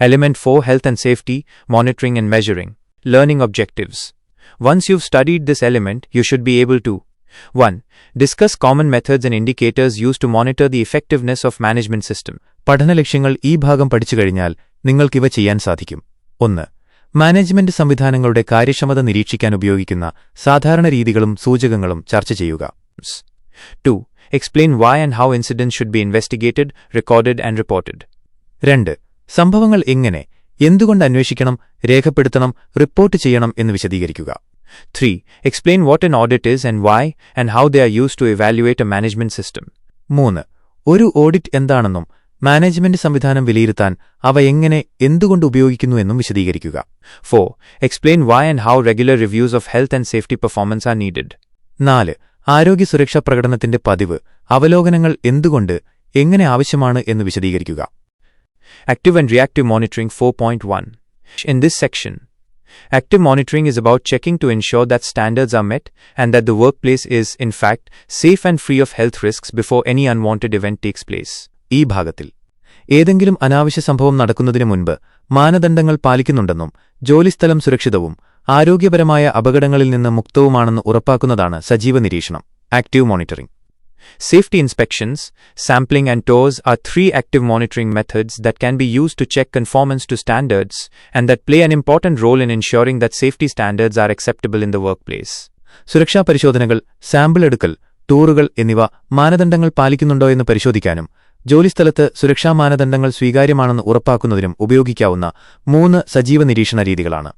Element 4 Health and Safety, Monitoring and Measuring. Learning Objectives. Once you've studied this element, you should be able to 1. Discuss common methods and indicators used to monitor the effectiveness of management system. പഠന ലക്ഷ്യങ്ങൾ ഈ ഭാഗം പഠിച്ചു കഴിഞ്ഞാൽ നിങ്ങൾക്കിവ ചെയ്യാൻ സാധിക്കും ഒന്ന് management സംവിധാനങ്ങളുടെ കാര്യക്ഷമത നിരീക്ഷിക്കാൻ ഉപയോഗിക്കുന്ന സാധാരണ രീതികളും സൂചകങ്ങളും ചർച്ച ചെയ്യുക 2. Explain why and how incidents should be investigated, recorded and reported. രണ്ട് സംഭവങ്ങൾ എങ്ങനെ എന്തുകൊണ്ട് അന്വേഷിക്കണം രേഖപ്പെടുത്തണം റിപ്പോർട്ട് ചെയ്യണം എന്ന് വിശദീകരിക്കുക. Three explain what an audit is and why and how they are used to evaluate a management system മൂന്ന് ഒരു ഓഡിറ്റ് എന്താണെന്നും മാനേജ്മെന്റ് സംവിധാനം വിലയിരുത്താൻ അവ എങ്ങനെ എന്തുകൊണ്ട് ഉപയോഗിക്കുന്നു എന്നും വിശദീകരിക്കുക. Four explain why and how regular reviews of health and safety performance are needed നാല് ആരോഗ്യ സുരക്ഷാ പ്രകടനത്തിന്റെ പതിവ് അവലോകനങ്ങൾ എന്തുകൊണ്ട് എങ്ങനെ ആവശ്യമാണ് എന്ന് വിശദീകരിക്കുക. Active and reactive monitoring 4.1. In this section, active monitoring is about checking to ensure that standards are met and that the workplace is, in fact, safe and free of health risks before any unwanted event takes place. ഈ ഭാഗത്തിൽ ഏതെങ്കിലും അനാവശ്യ സംഭവം നടക്കുന്നതിനു മുൻപ് മാനദണ്ഡങ്ങൾ പാലിക്കുന്നുണ്ടെന്നും ജോലിസ്ഥലം സുരക്ഷിതവും ആരോഗ്യപരമായ അപകടങ്ങളിൽ നിന്ന് മുക്തവുമാണെന്ന് ഉറപ്പാക്കുന്നതാണ് സജീവ നിരീക്ഷണം active monitoring Safety inspections, sampling, and tours are three active monitoring methods that can be used to check conformance to standards and that play an important role in ensuring that safety standards are acceptable in the workplace. സുരക്ഷാ പരിശോധനകൾ sample എടുക്കൽ ടൂറുകൾ എന്നിവ മാനദണ്ഡങ്ങൾ പാലിക്കുന്നുണ്ടോ എന്ന് പരിശോധിക്കാനും ജോലിസ്ഥലത്ത് സുരക്ഷാ മാനദണ്ഡങ്ങൾ സ്വീകാര്യമാണെന്ന് ഉറപ്പാക്കുന്നതിനും ഉപയോഗിക്കാവുന്ന മൂന്ന് സജീവ നിരീക്ഷണ രീതികളാണ്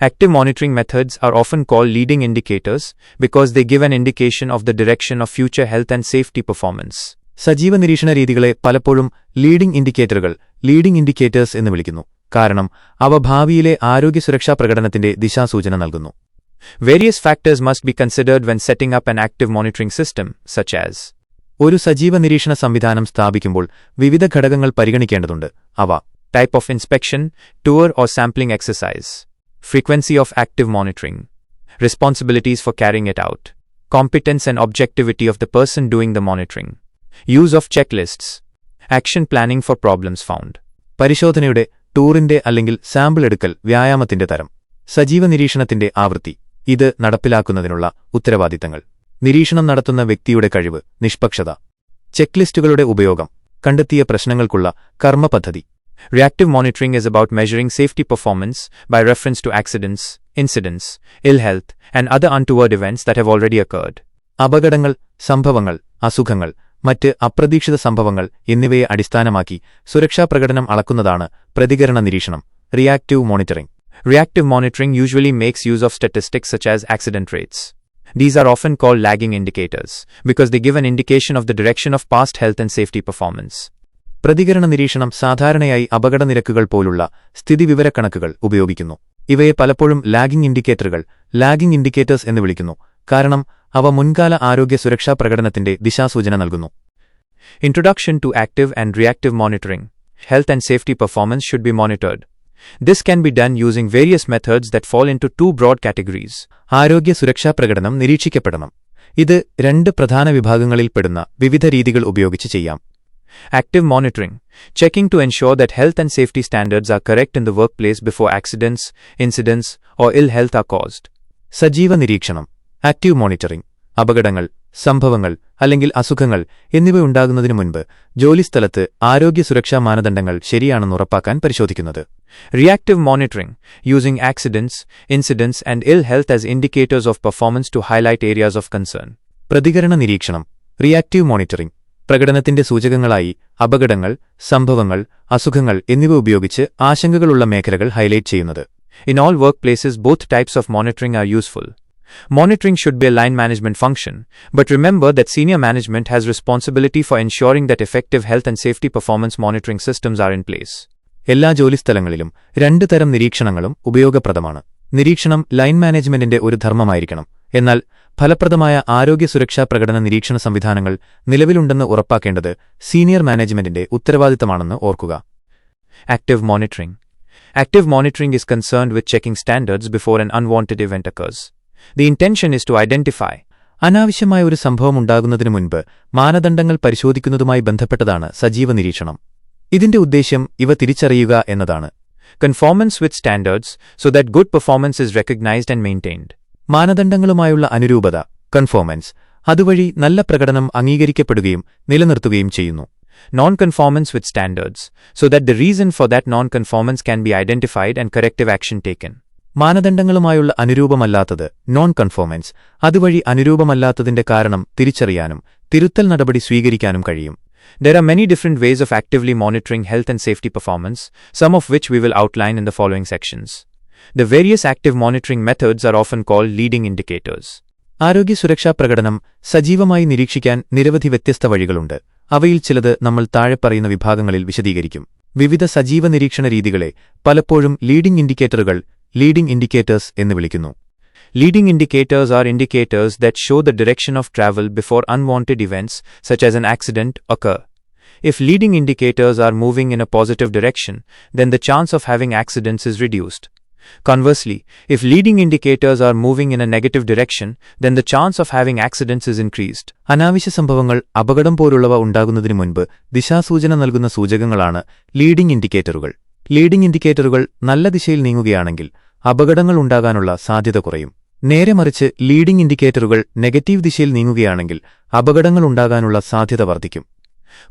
Active monitoring methods are often called leading indicators because they give an indication of the direction of future health and safety performance. സജീവ നിരീക്ഷണ രീതികളെ പലപ്പോഴും ലീഡിംഗ് ഇൻഡിക്കേറ്ററുകൾ ലീഡിംഗ് ഇൻഡിക്കേറ്റേഴ്സ് എന്ന് വിളിക്കുന്നു കാരണം അവ ഭാവിയിലെ ആരോഗ്യ സുരക്ഷാ പ്രകടനത്തിന്റെ ദിശാസൂചന നൽകുന്നു Various factors must be considered when setting up an active monitoring system, such as ഒരു സജീവ നിരീക്ഷണ സംവിധാനം സ്ഥാപിക്കുമ്പോൾ വിവിധ ഘടകങ്ങൾ പരിഗണിക്കേണ്ടതുണ്ട് അവ type of inspection, tour or sampling exercise, frequency of active monitoring, responsibilities for carrying it out, competence and objectivity of the person doing the monitoring, use of checklists, action planning for problems found. പരിശോധനയുടെ ടൂറിന്റെ അല്ലെങ്കിൽ sample എടുക്കൽ വ്യായാമത്തിന്റെ തരം സജീവ നിരീക്ഷണത്തിന്റെ ആവൃത്തി ഇത് നടപ്പിലാക്കുന്നതിനുള്ള ഉത്തരവാദിത്തങ്ങൾ നിരീക്ഷണം നടത്തുന്ന വ്യക്തിയുടെ കഴിവ് നിഷ്പക്ഷത ചെക്ക്ലിസ്റ്റുകളുടെ ഉപയോഗം കണ്ടെത്തിയ പ്രശ്നങ്ങൾക്കുള്ള കർമ്മപദ്ധതി Reactive monitoring is about measuring safety performance by reference to accidents, incidents, ill health, and other untoward events that have already occurred. അപകടങ്ങൾ സംഭവങ്ങൾ അസുഖങ്ങൾ മറ്റ് അപ്രതീക്ഷിത സംഭവങ്ങൾ എന്നിവയെ അടിസ്ഥാനമാക്കി സുരക്ഷാ പ്രകടനം അളക്കുന്നതാണ് പ്രതികരണ നിരീക്ഷണം reactive monitoring Reactive monitoring usually makes use of statistics such as accident rates. These are often called lagging indicators because they give an indication of the direction of past health and safety performance. പ്രതികരണ നിരീക്ഷണം സാധാരണയായി അപകടനിരക്കുകൾ പോലുള്ള സ്ഥിതിവിവരക്കണക്കുകൾ ഉപയോഗിക്കുന്നു. ഇവയെ പലപ്പോഴും lagging ഇൻഡിക്കേറ്ററുകൾ lagging indicators എന്ന് വിളിക്കുന്നു. കാരണം അവ മുൻകാല ആരോഗ്യ സുരക്ഷാ പ്രകടനത്തിന്റെ ദിശാസൂചന നൽകുന്നു. Introduction to active and reactive monitoring health and safety performance should be monitored this can be be using various methods that fall into two broad categories ആരോഗ്യ സുരക്ഷാ പ്രകടനം നിരീക്ഷിക്കപ്പെടണം. ഇത് രണ്ട് പ്രധാന വിഭാഗങ്ങളിൽപ്പെടുന്ന വിവിധ രീതികൾ ഉപയോഗിച്ച് ചെയ്യാം. Active monitoring, checking to ensure that health and safety standards are correct in the workplace before accidents, incidents, or ill health are caused. സജീവ നിരീക്ഷണം ആക്റ്റീവ് മോണിറ്ററിംഗ് അപകടങ്ങൾ സംഭവങ്ങൾ അല്ലെങ്കിൽ അസുഖങ്ങൾ എന്നിവ ഉണ്ടാകുന്നതിനു മുൻപ് ജോലിസ്ഥലത്ത് ആരോഗ്യ സുരക്ഷാ മാനദണ്ഡങ്ങൾ ശരിയാണെന്ന് ഉറപ്പാക്കാൻ പരിശോധിക്കുന്നത് Reactive monitoring, using accidents, incidents, and ill health as indicators of performance to highlight areas of concern. പ്രതികരണ നിരീക്ഷണം റിയാക്റ്റീവ് മോണിറ്ററിംഗ് പ്രകടനത്തിന്റെ സൂചകങ്ങളായി അപകടങ്ങൾ സംഭവങ്ങൾ അസുഖങ്ങൾ എന്നിവ ഉപയോഗിച്ച് ആശങ്കകളുള്ള മേഖലകൾ ഹൈലൈറ്റ് ചെയ്യുന്നത്. In all work places both types of monitoring are useful monitoring should be a line management function but remember that senior management has responsibility for ensuring that effective health and safety performance monitoring systems are in place എല്ലാ ജോലി സ്ഥലങ്ങളിലും രണ്ടു തരം നിരീക്ഷണങ്ങളും ഉപയോഗപ്രദമാണ്. നിരീക്ഷണം line മാനേജ്മെന്റിന്റെ ഒരു ധർമ്മമായിരിക്കണം. എന്നാൽ ഫലപ്രദമായ ആരോഗ്യ സുരക്ഷാ പ്രകടന നിരീക്ഷണ സംവിധാനങ്ങൾ നിലവിലുണ്ടെന്ന് ഉറപ്പാക്കേണ്ടത് സീനിയർ മാനേജ്മെന്റിന്റെ ഉത്തരവാദിത്തമാണെന്ന് ഓർക്കുക. Active monitoring. Active monitoring is concerned with checking standards before an unwanted event occurs the intention is to identify. അനാവശ്യമായ ഒരു സംഭവം ഉണ്ടാകുന്നതിന് മുൻപ് മാനദണ്ഡങ്ങൾ പരിശോധിക്കുന്നതുമായി ബന്ധപ്പെട്ടതാണ് സജീവ നിരീക്ഷണം. ഇതിന്റെ ഉദ്ദേശ്യം ഇവ തിരിച്ചറിയുക എന്നതാണ്. Conformance with standards so that good performance is recognised and maintained മാനദണ്ഡങ്ങളുമായുള്ള അനുരൂപത കൺഫോമൻസ് അതുവഴി നല്ല പ്രകടനം അംഗീകരിക്കപ്പെടുകയും നിലനിർത്തുകയും ചെയ്യുന്നു. Non conformance with standards so that the reason for that non conformance can be identified and corrective action taken മാനദണ്ഡങ്ങളുമായുള്ള അനുരൂപമല്ലാത്തത് non conformance അതുവഴി അനുരൂപമല്ലാത്തതിന്റെ കാരണം തിരിച്ചറിയാനും തിരുത്തൽ നടപടി സ്വീകരിക്കാനും കഴിയും. There are many different ways of actively monitoring health and safety performance some of which we will outline in the following sections The various active monitoring methods are often called leading indicators. ആരോഗ്യ സുരക്ഷാ പ്രകടനം സജീവമായി നിരീക്ഷിക്കാൻ നിരവധി വ്യത്യസ്ത വഴികളുണ്ട് അവയിൽ ചിലത് നമ്മൾ താഴെ പറയുന്ന വിഭാഗങ്ങളിൽ വിശദീകരിക്കും വിവിധ സജീവ നിരീക്ഷണ രീതികളെ പലപ്പോഴും ലീഡിംഗ് ഇൻഡിക്കേറ്ററുകൾ ലീഡിംഗ് ഇൻഡിക്കേറ്റേഴ്സ് എന്ന് വിളിക്കുന്നു Leading indicators are indicators that show the direction of travel before unwanted events, such as an accident, occur. If leading indicators are moving in a positive direction, then the chance of having accidents is reduced. Conversely, if leading indicators are moving in a negative direction, then the chance of having accidents is increased. അനാവശ്യ സംഭവങ്ങൾ അപകടം പോലുള്ളവ ഉണ്ടാകുന്നതിനു മുൻപ് ദിശാസൂചന നൽകുന്ന സൂചകങ്ങളാണ് leading ഇൻഡിക്കേറ്ററുകൾ leading ഇൻഡിക്കേറ്ററുകൾ നല്ല ദിശയിൽ നീങ്ങുകയാണെങ്കിൽ അപകടങ്ങൾ ഉണ്ടാകാനുള്ള സാധ്യത കുറയും. നേരെ മറിച്ച് ലീഡിംഗ് ഇൻഡിക്കേറ്ററുകൾ നെഗറ്റീവ് ദിശയിൽ നീങ്ങുകയാണെങ്കിൽ അപകടങ്ങൾ ഉണ്ടാകാനുള്ള സാധ്യത വർദ്ധിക്കും.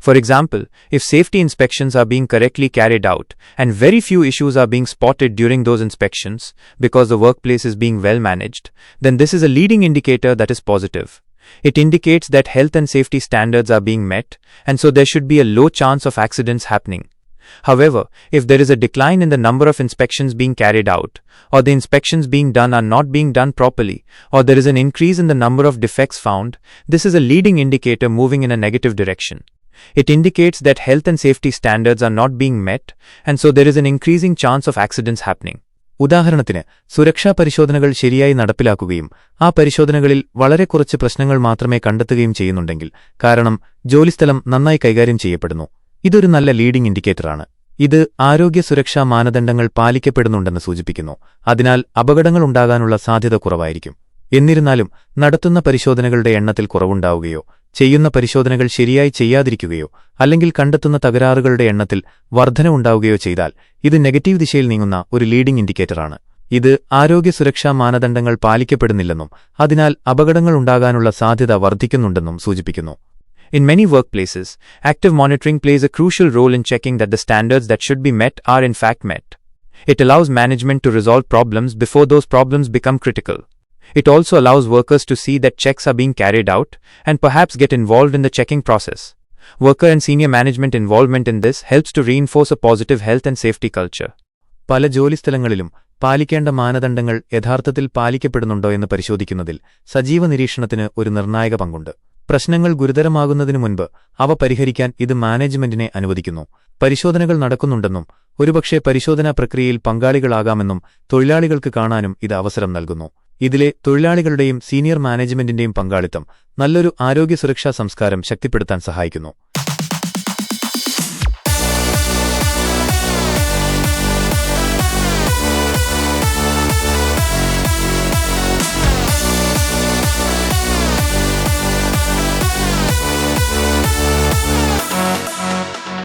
For example, if safety inspections are being correctly carried out and very few issues are being spotted during those inspections because the workplace is being well managed, then this is a leading indicator that is positive. It indicates that health and safety standards are being met, and so there should be a low chance of accidents happening. However, if there is a decline in the number of inspections being carried out, or the inspections being done are not being done properly, or there is an increase in the number of defects found, this is a leading indicator moving in a negative direction. It indicates that health and safety standards are not being met, and so there is an increasing chance of accidents happening. ഉദാഹരണത്തിന് സുരക്ഷാ പരിശോധനകൾ ശരിയായി നടപ്പിലാക്കുകയും ആ പരിശോധനകളിൽ വളരെ കുറച്ച് പ്രശ്നങ്ങൾ മാത്രമേ കണ്ടെത്തുകയും ചെയ്യുന്നുണ്ടെങ്കിൽ കാരണം ജോലിസ്ഥലം നന്നായി കൈകാര്യം ചെയ്യപ്പെടുന്നു. ഇതൊരു നല്ല ലീഡിംഗ് ഇൻഡിക്കേറ്ററാണ് ഇത് ആരോഗ്യ സുരക്ഷാ മാനദണ്ഡങ്ങൾ പാലിക്കപ്പെടുന്നുണ്ടെന്ന് സൂചിപ്പിക്കുന്നു. അതിനാൽ അപകടങ്ങൾ ഉണ്ടാകാനുള്ള സാധ്യത കുറവായിരിക്കും. എന്നിരുന്നാലും നടത്തുന്ന പരിശോധനകളുടെ എണ്ണത്തിൽ കുറവുണ്ടാവുകയോ ചെയ്യുന്ന പരിശോധനകൾ ശരിയായി ചെയ്യാതിരിക്കുകയോ അല്ലെങ്കിൽ കണ്ടെത്തുന്ന തകരാറുകളുടെ എണ്ണത്തിൽ വർധനവുണ്ടാവുകയോ ചെയ്താൽ ഇത് നെഗറ്റീവ് ദിശയിൽ നീങ്ങുന്ന ഒരു ലീഡിംഗ് ഇൻഡിക്കേറ്ററാണ് ഇത് ആരോഗ്യ സുരക്ഷാ മാനദണ്ഡങ്ങൾ പാലിക്കപ്പെടുന്നില്ലെന്നും അതിനാൽ അപകടങ്ങൾ ഉണ്ടാകാനുള്ള സാധ്യത വർദ്ധിക്കുന്നുണ്ടെന്നും സൂചിപ്പിക്കുന്നു In many workplaces, active monitoring plays a crucial role in checking that the standards that should be met are in fact met. It allows management to resolve problems before those problems become critical. It also allows workers to see that checks are being carried out and perhaps get involved in the checking process. Worker and senior management involvement in this helps to reinforce a positive health and safety culture. പല ജോലിസ്ഥലങ്ങളിലും പാലിക്കേണ്ട മാനദണ്ഡങ്ങൾ യഥാർത്ഥത്തിൽ പാലിക്കപ്പെടുന്നുണ്ടോ എന്ന് പരിശോധിക്കുന്നതിൽ സജീവ നിരീക്ഷണത്തിന് ഒരു നിർണായക പങ്കുണ്ട് പ്രശ്നങ്ങൾ ഗുരുതരമാകുന്നതിനു മുൻപ് അവ പരിഹരിക്കാൻ ഇത് മാനേജ്മെന്റിനെ അനുവദിക്കുന്നു പരിശോധനകൾ നടക്കുന്നുണ്ടെന്നും ഒരുപക്ഷെ പരിശോധനാ പ്രക്രിയയിൽ പങ്കാളികളാകാമെന്നും തൊഴിലാളികൾക്ക് കാണാനും ഇത് അവസരം നൽകുന്നു ഇതിലെ തൊഴിലാളികളുടെയും സീനിയർ മാനേജ്മെന്റിന്റെയും പങ്കാളിത്തം നല്ലൊരു ആരോഗ്യ സുരക്ഷാ സംസ്കാരം ശക്തിപ്പെടുത്താൻ സഹായിക്കുന്നു